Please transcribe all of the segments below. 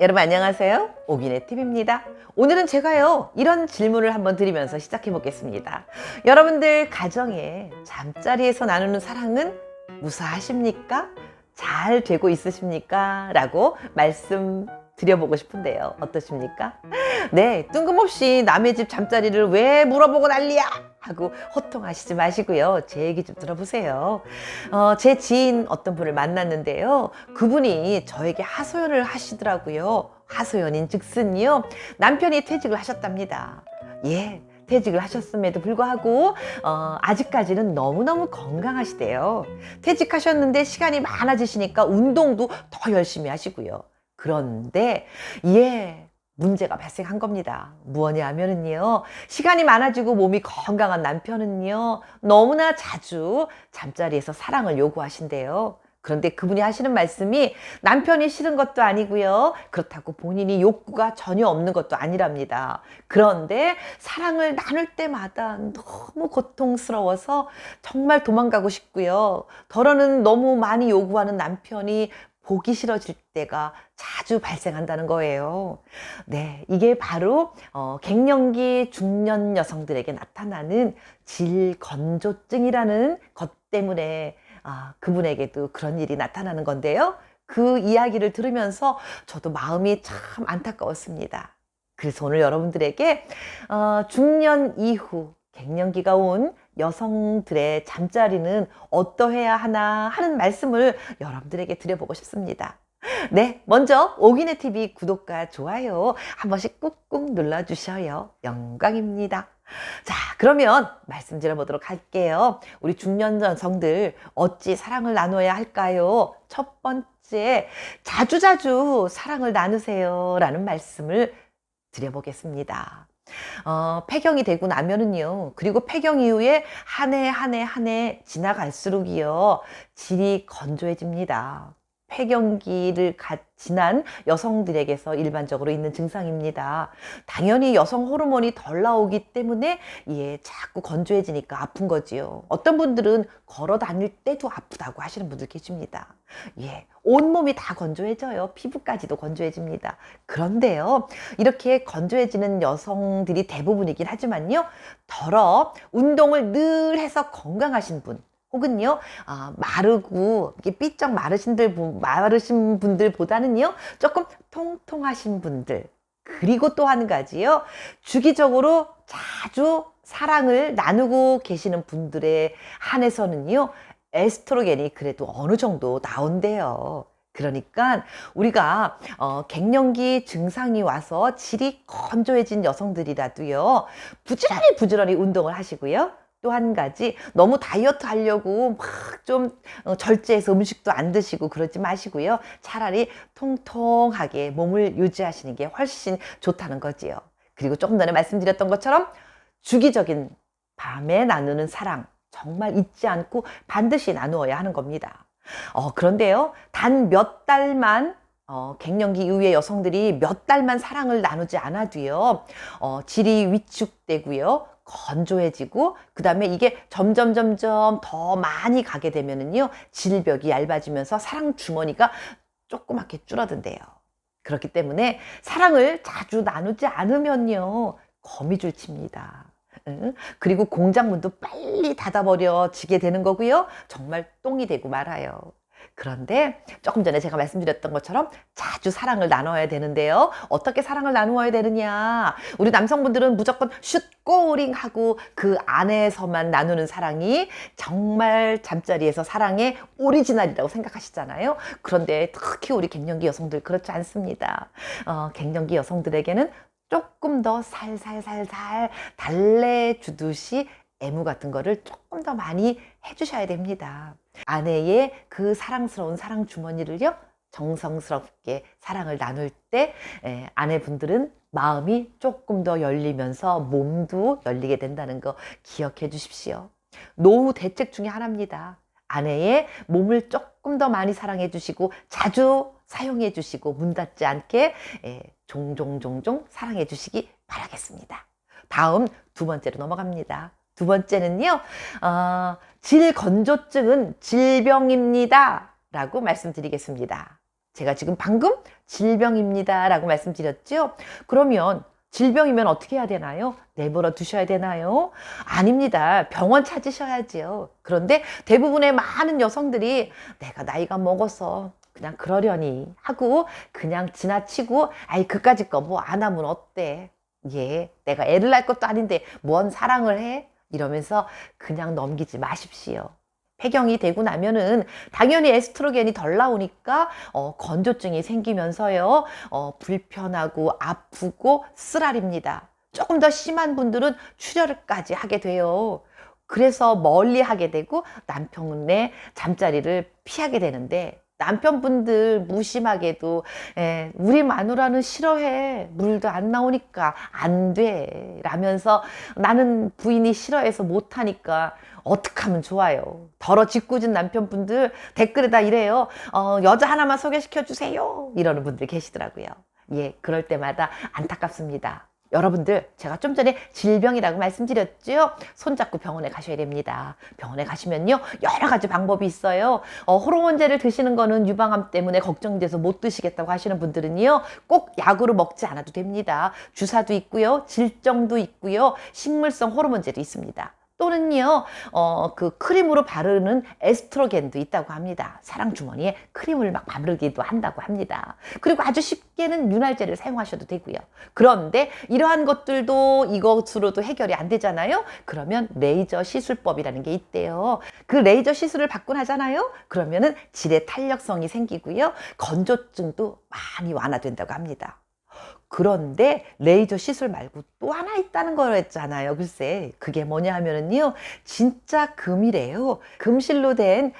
여러분 안녕하세요. 오기네 TV입니다. 오늘은 제가요, 이런 질문을 한번 드리면서 시작해 보겠습니다. 여러분들 가정에 잠자리에서 나누는 사랑은 무사하십니까? 잘 되고 있으십니까? 라고 말씀 드려보고 싶은데요. 어떠십니까? 네, 뜬금없이 남의 집 잠자리를 왜 물어보고 난리야! 하고 호통하시지 마시고요. 제 얘기 좀 들어보세요. 어, 제 지인 어떤 분을 만났는데요. 그분이 저에게 하소연을 하시더라고요. 하소연인 즉슨요. 남편이 퇴직을 하셨답니다. 예. 퇴직을 하셨음에도 불구하고 어, 아직까지는 너무너무 건강하시대요. 퇴직하셨는데 시간이 많아지시니까 운동도 더 열심히 하시고요. 그런데 예 문제가 발생한 겁니다. 무엇냐 하면은요 시간이 많아지고 몸이 건강한 남편은요 너무나 자주 잠자리에서 사랑을 요구하신대요. 그런데 그분이 하시는 말씀이 남편이 싫은 것도 아니고요. 그렇다고 본인이 욕구가 전혀 없는 것도 아니랍니다. 그런데 사랑을 나눌 때마다 너무 고통스러워서 정말 도망가고 싶고요. 덜어는 너무 많이 요구하는 남편이 보기 싫어질 때가 자주 발생한다는 거예요. 네, 이게 바로 어, 갱년기 중년 여성들에게 나타나는 질건조증이라는 것 때문에 아, 그분에게도 그런 일이 나타나는 건데요. 그 이야기를 들으면서 저도 마음이 참 안타까웠습니다. 그래서 오늘 여러분들에게 어, 중년 이후 갱년기가 온 여성들의 잠자리는 어떠해야 하나 하는 말씀을 여러분들에게 드려보고 싶습니다. 네, 먼저 오기네 TV 구독과 좋아요 한 번씩 꾹꾹 눌러주셔요. 영광입니다. 자, 그러면 말씀 드려보도록 할게요. 우리 중년 여성들 어찌 사랑을 나눠야 할까요? 첫 번째, 자주자주 사랑을 나누세요. 라는 말씀을 드려보겠습니다. 어, 폐경이 되고 나면은요, 그리고 폐경 이후에 한 해 한 해 한 해 지나갈수록이요, 질이 건조해집니다. 폐경기를 갓 지난 여성들에게서 일반적으로 있는 증상입니다. 당연히 여성 호르몬이 덜 나오기 때문에 예, 자꾸 건조해지니까 아픈 거지요. 어떤 분들은 걸어 다닐 때도 아프다고 하시는 분들 계십니다. 예, 온몸이 다 건조해져요. 피부까지도 건조해집니다. 그런데요, 이렇게 건조해지는 여성들이 대부분이긴 하지만요, 덜어 운동을 늘 해서 건강하신 분, 혹은요, 아, 마르고, 이게 삐쩍 마르신, 분, 마르신 분들보다는요, 조금 통통하신 분들. 그리고 또 한 가지요, 주기적으로 자주 사랑을 나누고 계시는 분들에 한해서는요, 에스트로겐이 그래도 어느 정도 나온대요. 그러니까 우리가 어, 갱년기 증상이 와서 질이 건조해진 여성들이라도요, 부지런히 부지런히 운동을 하시고요. 또 한 가지 너무 다이어트 하려고 막 좀 절제해서 음식도 안 드시고 그러지 마시고요. 차라리 통통하게 몸을 유지하시는 게 훨씬 좋다는 거지요. 그리고 조금 전에 말씀드렸던 것처럼 주기적인 밤에 나누는 사랑 정말 잊지 않고 반드시 나누어야 하는 겁니다. 어, 그런데요, 단 몇 달만 어, 갱년기 이후에 여성들이 몇 달만 사랑을 나누지 않아도요, 어, 질이 위축되고요, 건조해지고, 그 다음에 이게 점점, 점점 더 많이 가게 되면은요, 질벽이 얇아지면서 사랑 주머니가 조그맣게 줄어든대요. 그렇기 때문에 사랑을 자주 나누지 않으면요, 거미줄 칩니다. 응? 그리고 공장 문도 빨리 닫아버려지게 되는 거고요. 정말 똥이 되고 말아요. 그런데 조금 전에 제가 말씀드렸던 것처럼 자주 사랑을 나눠야 되는데요. 어떻게 사랑을 나누어야 되느냐? 우리 남성분들은 무조건 슛고링 하고 그 안에서만 나누는 사랑이 정말 잠자리에서 사랑의 오리지널이라고 생각하시잖아요. 그런데 특히 우리 갱년기 여성들 그렇지 않습니다. 어, 갱년기 여성들에게는 조금 더 살살살살 달래주듯이 애무 같은 거를 조금 더 많이 해주셔야 됩니다. 아내의 그 사랑스러운 사랑 주머니를요, 정성스럽게 사랑을 나눌 때 에, 아내분들은 마음이 조금 더 열리면서 몸도 열리게 된다는 거 기억해 주십시오. 노후 대책 중에 하나입니다. 아내의 몸을 조금 더 많이 사랑해 주시고 자주 사용해 주시고 문 닫지 않게 에, 종종 종종 사랑해 주시기 바라겠습니다. 다음 두 번째로 넘어갑니다. 두 번째는요, 어, 질건조증은 질병입니다. 라고 말씀드리겠습니다. 제가 지금 방금 질병입니다. 라고 말씀드렸죠? 그러면 질병이면 어떻게 해야 되나요? 내버려 두셔야 되나요? 아닙니다. 병원 찾으셔야지요. 그런데 대부분의 많은 여성들이 내가 나이가 먹어서 그냥 그러려니 하고 그냥 지나치고 아이 그까짓 거 뭐 안 하면 어때? 예, 내가 애를 낳을 것도 아닌데 뭔 사랑을 해? 이러면서 그냥 넘기지 마십시오. 폐경이 되고 나면은 당연히 에스트로겐이 덜 나오니까 어, 건조증이 생기면서요 어, 불편하고 아프고 쓰라립니다. 조금 더 심한 분들은 출혈까지 하게 돼요. 그래서 멀리 하게 되고 남편의 잠자리를 피하게 되는데 남편분들 무심하게도 에, 우리 마누라는 싫어해. 물도 안 나오니까 안 돼. 라면서 나는 부인이 싫어해서 못하니까 어떡하면 좋아요. 더러 짓궂은 남편분들 댓글에다 이래요. 어, 여자 하나만 소개시켜 주세요. 이러는 분들 계시더라고요. 예 그럴 때마다 안타깝습니다 여러분들 제가 좀 전에 질병이라고 말씀드렸죠? 손잡고 병원에 가셔야 됩니다. 병원에 가시면요 여러 가지 방법이 있어요. 어, 호르몬제를 드시는 거는 유방암 때문에 걱정돼서 못 드시겠다고 하시는 분들은요 꼭 약으로 먹지 않아도 됩니다. 주사도 있고요 질정도 있고요 식물성 호르몬제도 있습니다 또는요, 어, 그 크림으로 바르는 에스트로겐도 있다고 합니다. 사랑 주머니에 크림을 막 바르기도 한다고 합니다. 그리고 아주 쉽게는 윤활제를 사용하셔도 되고요. 그런데 이러한 것들도 이것으로도 해결이 안 되잖아요. 그러면 레이저 시술법이라는 게 있대요. 그 레이저 시술을 받고 나잖아요. 그러면은 질의 탄력성이 생기고요. 건조증도 많이 완화된다고 합니다. 그런데 레이저 시술 말고 또 하나 있다는 거였잖아요. 글쎄, 그게 뭐냐 하면은요, 진짜 금이래요. 금실로 된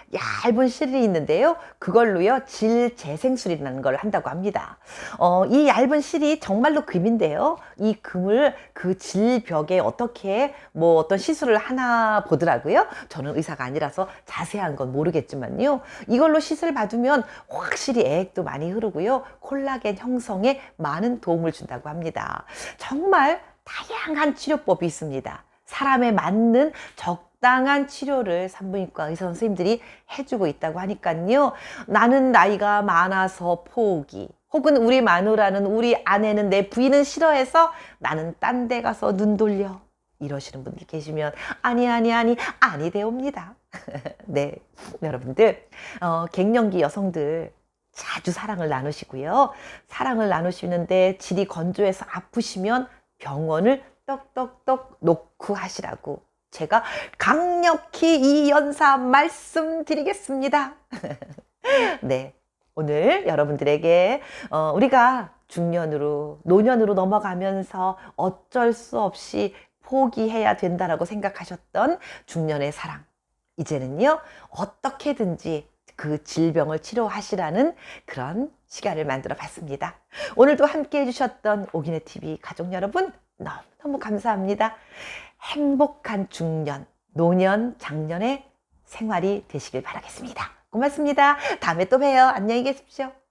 얇은 실이 있는데요. 그걸로요, 질 재생술이라는 걸 한다고 합니다. 어, 이 얇은 실이 정말로 금인데요. 이 금을 그 질벽에 어떻게 뭐 어떤 시술을 하나 보더라고요. 저는 의사가 아니라서 자세한 건 모르겠지만요. 이걸로 시술 받으면 확실히 애액도 많이 흐르고요. 콜라겐 형성에 많은 도움을 준다고 합니다. 정말 다양한 치료법이 있습니다. 사람에 맞는 적당한 치료를 산부인과 의사 선생님들이 해주고 있다고 하니까요. 나는 나이가 많아서 포기. 혹은 우리 마누라는 우리 아내는 내 부인은 싫어해서 나는 딴 데 가서 눈 돌려. 이러시는 분들 계시면 아니 아니 아니 아니 되옵니다. 네 여러분들 어, 갱년기 여성들 자주 사랑을 나누시고요. 사랑을 나누시는데 질이 건조해서 아프시면 병원을 떡떡떡 놓고 하시라고 제가 강력히 이 연사 말씀드리겠습니다. 네. 오늘 여러분들에게 어, 우리가 중년으로 노년으로 넘어가면서 어쩔 수 없이 포기해야 된다라고 생각하셨던 중년의 사랑 이제는요 어떻게든지 그 질병을 치료하시라는 그런 시간을 만들어 봤습니다. 오늘도 함께 해주셨던 오기네 TV 가족 여러분 너무너무 감사합니다. 행복한 중년, 노년, 장년의 생활이 되시길 바라겠습니다. 고맙습니다. 다음에 또 봬요. 안녕히 계십시오.